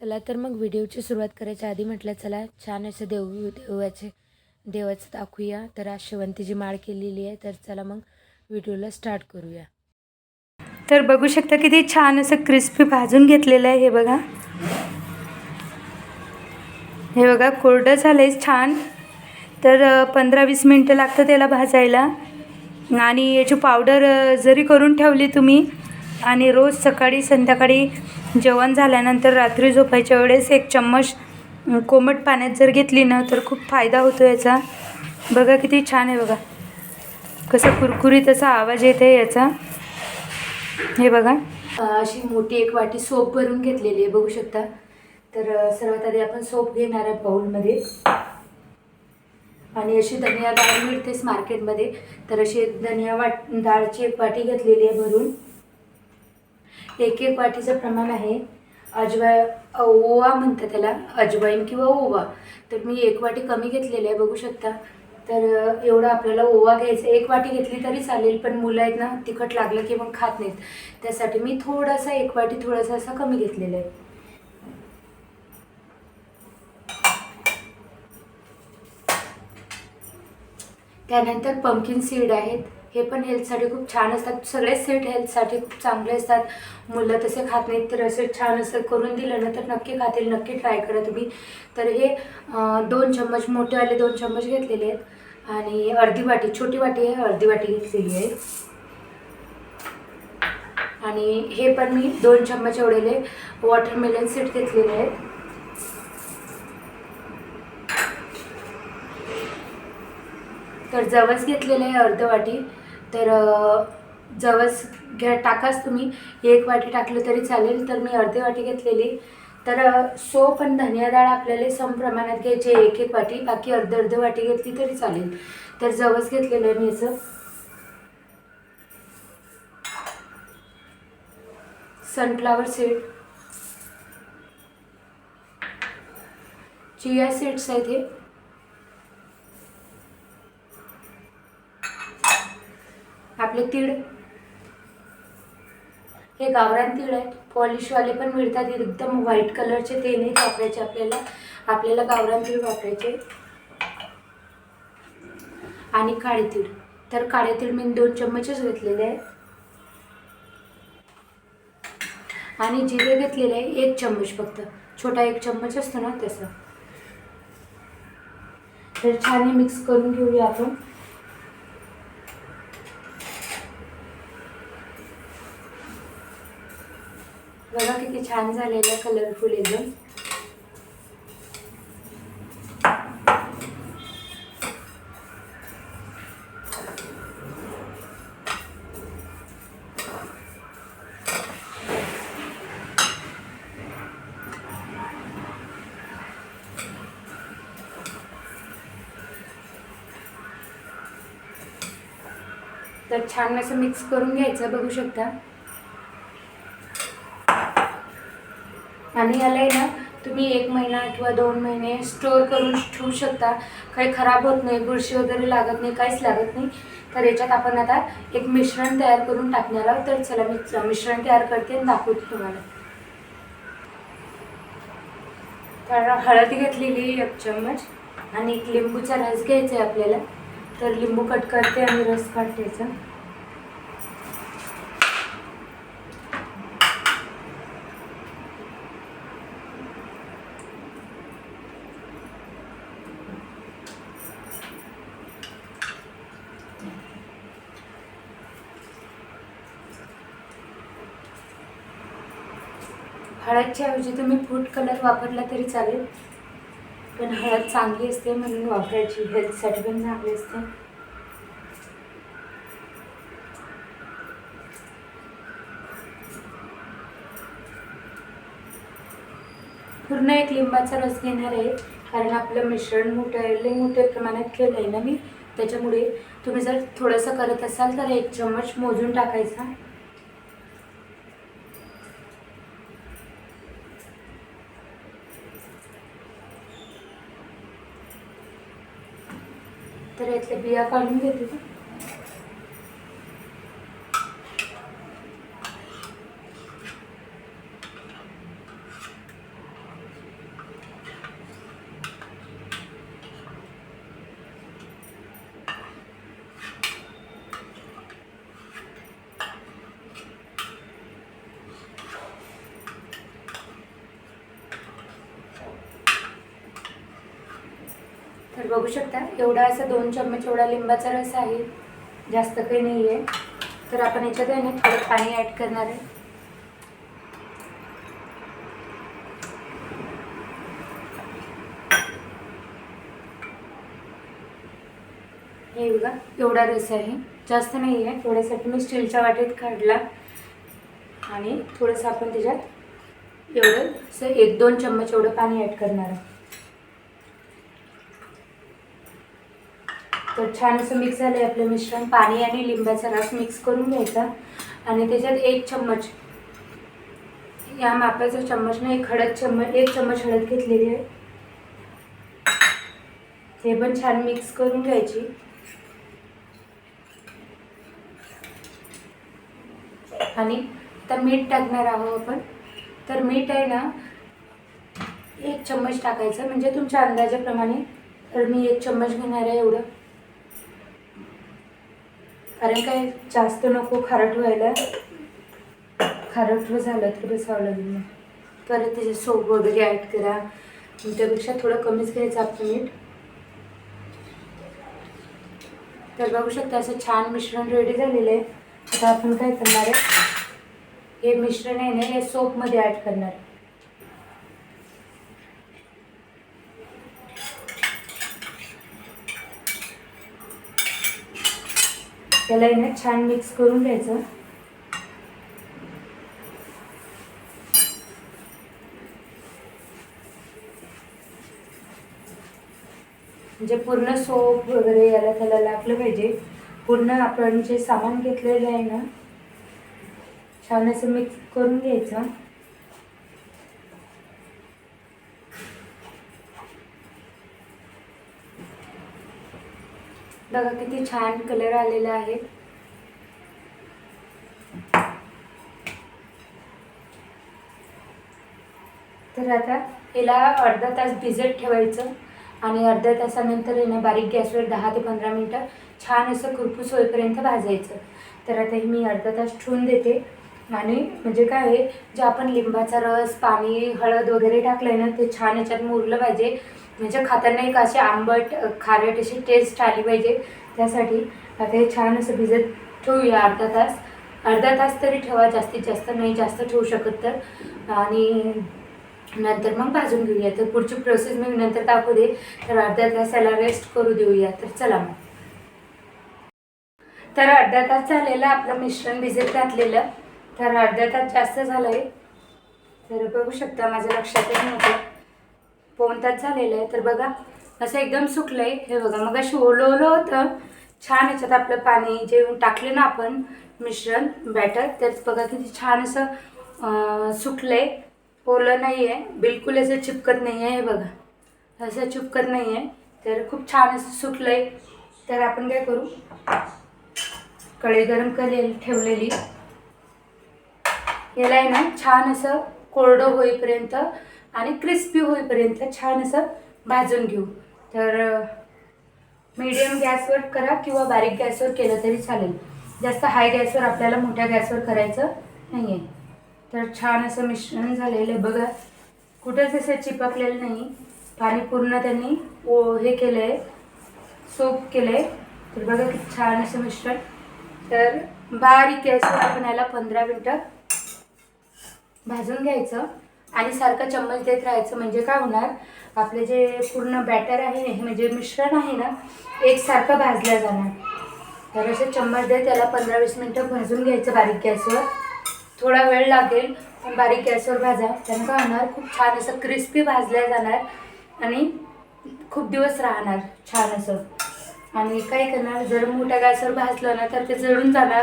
चला तर मग व्हिडिओची सुरुवात करायच्या आधी म्हटलं चला छान असं देव देवाचे देवाचं दाखवूया. तर आज शेवंतीची माळ केलेली आहे तर चला मग व्हिडिओला स्टार्ट करूया. तर बघू शकता किती छान असं क्रिस्पी भाजून घेतलेलं आहे हे बघा. हे बघा कोरडं झालं आहे छान. तर पंधरा वीस मिनटं लागतं त्याला भाजायला. आणि याची पावडर जरी करून ठेवली तुम्ही आणि रोज सकाळी संध्याकाळी जेवण झाल्यानंतर रात्री झोपायच्या वेळेस एक चम्मच कोमट पाण्यात जर घेतली ना तर खूप फायदा होतो याचा. बघा किती छान आहे बघा. कसं कुरकुरीत असा आवाज येते याचा. हे बघा. अशी मोठी एक वाटी सोप भरून घेतलेली आहे बघू शकता. तर सर्वात आधी आपण सोप घेणार आहे बाऊलमध्ये आणि अशी धनिया डाळ मिळतेच मार्केटमध्ये. तर अशी धनिया वाट डाळची एक वाटी घेतलेली आहे भरून. एक एक वाटीचं प्रमाण आहे. अजवा ओवा म्हणतात त्याला अजवाईन किंवा ओवा. तर मी एक वाटी कमी घेतलेली आहे बघू शकता. तर एवढं आपल्याला ओवा घ्यायचं एक वाटी घेतली तरी चालेल पण मुलं आहेत ना तिखट लागलं की मग खात नाहीत. त्यासाठी मी थोडासा एक वाटी थोडासा असा कमी घेतलेला आहे. त्यानंतर पम्पकिन सीड आहेत. हे पण हेल्थसाठी खूप छान असतात. सगळेच सीड हेल्थसाठी खूप चांगले असतात. मुलं तसे खात नाहीत तर असं छान असं करून दिलं ना तर नक्की खातील. नक्की ट्राय करा तुम्ही. तर हे दोन चम्मच मोठेवाले दोन चम्मच घेतलेले आहेत. आणि अर्धी वाटी छोटी वाटी आहे अर्धी वाटी घेतलेली आहे. आणि हे पण मी दोन चम्मच एवढेले वॉटरमेलन सीड घेतलेले आहेत. तर जवस घेतलेलं आहे अर्ध वाटी. तर जवस घ्या टाकाच तुम्ही. एक वाटी टाकलं तरी चालेल तर मी अर्धी वाटी घेतलेली. तर सोप आणि धनिया डाळ आपल्याला सम प्रमाणात घ्यायचे एक एक वाटी. बाकी अर्ध अर्ध वाटी घेतली तरी चालेल. तर जवस घेतलेलं आहे मी याचं सनफ्लावर सीड. चिया सीड्स आहेत हे. आपले तीळ. हे गावरान तीळ आहेत पॉलिशवाले पण मिळतात. एकदम व्हाईट कलरचे ते नाही वापरायचे आपल्याला. आपल्याला गावरान तीळ वापरायचे. आणि काळे तीळ. तर काळे तीळ मी दोन चम्मचच घेतलेले आहे. आणि जिरे घेतलेले आहे. एक चम्मच फक्त. छोटा एक चम्मच असतो ना तसं. तर छान मिक्स करून घेऊया आपण. बघा किती छान झालेलं कलरफुल एकदम. तर छान असं मिक्स करून घ्यायचं बघू शकता. आणि याला आहे ना तुम्ही एक महिना किंवा दोन महिने स्टोअर करून ठेवू शकता. काही खराब होत नाही बुरशी वगैरे लागत नाही काहीच लागत नाही. तर याच्यात आपण आता एक मिश्रण तयार करून टाकणार आहोत. तर चला मी मिश्रण तयार करते आणि दाखवते तुम्हाला. तर हळद घेतलेली एक चम्मच आणि एक लिंबूचा रस घ्यायचा आहे आपल्याला. तर लिंबू कट करते आणि रस काढतेचा हळदच्या ऐवजी तुम्ही फूड कलर वापरला तरी चालेल. पण हळद चांगली असते म्हणून वापरायची हेल्थसाठी पण चांगली असते. पूर्ण एक लिंबाचा रस घेणार आहे. कारण आपलं मिश्रण मोठं आहे लई मोठ्या प्रमाणात केलं आहे ना मी. त्याच्यामुळे तुम्ही जर थोडंसं करत असाल तर एक चम्मच मोजून टाकायचा. तर यातल्या बिया काढून घेते. बघू शकता. एवढा असा दोन चम्मच एवढा लिंबाचा रस आहे. जास्त काही नाही आहे तर आपण याच्यात आहे ना थोडं पाणी ॲड करणार आहे. हे बघा एवढा रस आहे. जास्त नाही आहे थोड्यासाठी मी स्टीलच्या वाटेत काढला. आणि थोडंसं आपण त्याच्यात एवढं असं एक दोन चम्मच एवढं पाणी ॲड करणार आहे. तर छान असं मिक्स झालं आहे आपलं मिश्रण. पाणी आणि लिंबाचा रस मिक्स करून घ्यायचा. आणि त्याच्यात एक चम्मच या मापाचा चम्मचने एक हळद चम्मच एक चम्मच हळद घेतलेली आहे. हे पण छान मिक्स करून घ्यायची. आणि आता मीठ टाकणार आहोत आपण. तर मीठ आहे ना एक चम्मच टाकायचं. म्हणजे तुमच्या अंदाजाप्रमाणे तर मी एक चम्मच घेणार आहे एवढं. कारण काय जास्त नको खारट व्हायला. खारट झालं तर बसावं लागेल परत त्याचे सोप वगैरे ॲड करा. त्यापेक्षा थोडं कमीच घ्यायचं आपलं मीठ तर बघू शकता असं छान मिश्रण रेडी झालेलं आहे. आता आपण काय करणार आहे? हे मिश्रण आहे ना हे सोपमध्ये ॲड करणार. आहे. त्याला आहे ना छान मिक्स करून घ्यायचं. म्हणजे पूर्ण सोप वगैरे याला त्याला लागलं पाहिजे. पूर्ण आपण जे सामान घेतलेलं आहे ना छान असं मिक्स करून घ्यायचं. बघा किती छान कलर आलेला आहे. तर आता याला अर्धा तास भिजत ठेवायचं आणि अर्ध्या तासानंतर आहे बारीक गॅसवर दहा ते पंधरा मिनटं छान असं कुरपूस होईपर्यंत भाजायचं. तर आता हे मी अर्धा तास ठेवून देते. आणि म्हणजे काय आहे जे आपण लिंबाचा रस पाणी हळद वगैरे टाकलं आहे ना ते छान याच्यात मुरलं पाहिजे. म्हणजे खाताना एक अशी आंबट खारट अशी टेस्ट आली पाहिजे. त्यासाठी आता हे छान असं भिजत ठेवूया अर्धा तास. अर्धा तास तरी ठेवा जास्तीत जास्त नाही जास्त ठेवू शकत तर. आणि नंतर मग भाजून घेऊया. तर पुढची प्रोसेस मी नंतर दाखवू दे. तर अर्ध्या तासाला रेस्ट करू देऊया. तर चला मग. तर अर्धा तास झालेलं आपलं मिश्रण भिजत घातलेलं. तर अर्धा तास जास्त झालं आहे तर बघू शकता माझ्या लक्षातच नव्हतं. कोणताच तास झालेलं आहे तर बघा असं एकदम सुकलं आहे हे बघा मग अशी ओलं ओलं होतं. छान याच्यात आपलं पाणी जे टाकले ना आपण मिश्रण बॅटर त्यात बघा किती छान असं सुकलं आहे ओलं नाही आहे बिलकुल असं चिपकत नाही आहे हे बघा. असं चिपकत नाही आहे तर खूप छान असं सुकलं आहे तर आपण काय करू? कढई गरम करेल ठेवलेली. याला आहे ना छान असं कोरडं होईपर्यंत आणि क्रिस्पी होईपर्यंत छान असं भाजून घेऊ. तर मीडियम गॅसवर करा किंवा बारीक गॅसवर केलं तरी चालेल. जास्त हाय गॅसवर आपल्याला मोठ्या गॅसवर करायचं नाही आहे तर छान असं मिश्रण झालेलं आहे. बघा कुठंच असं चिपकलेलं नाही. पाणी पूर्ण त्यांनी ओ हे केलं आहे सोप केलं आहे तर बघा किती छान असं मिश्रण. तर बारीक गॅसवर आपण याला पंधरा मिनटं भाजून घ्यायचं. आणि सारखं चम्मच देत राहायचं. म्हणजे काय होणार? आपले जे पूर्ण बॅटर आहे हे म्हणजे मिश्रण आहे ना एकसारखं भाजलं जाणार. तर असे चम्मच देत त्याला पंधरा वीस मिनटं भाजून घ्यायचं बारीक गॅसवर. थोडा वेळ लागेल पण बारीक गॅसवर भाजा. त्यानं काय होणार? खूप छान असं क्रिस्पी भाजल्या जाणार आणि खूप दिवस राहणार छान असं. आणि काय करणार? जर मोठ्या गॅसवर भाजलं ना तर ते जळून जाणार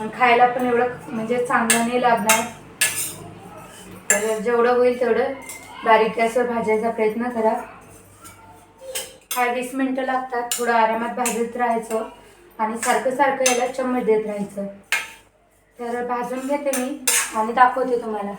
आणि खायला पण एवढं म्हणजे चांगलं नाही लागणार. तर जेवढं होईल तेवढं बारीक गॅसवर भाजायचा प्रयत्न करा. हा वीस मिनटं लागतात थोडं आरामात भाजत राहायचं आणि सारखं सारखं याला चम्मच देत राहायचं. तर भाजून घेते मी आणि दाखवते तुम्हाला.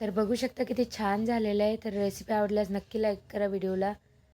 तर बघू शकता किती छान झालेलं आहे. तर रेसिपी आवडल्यास नक्की लाईक करा व्हिडिओला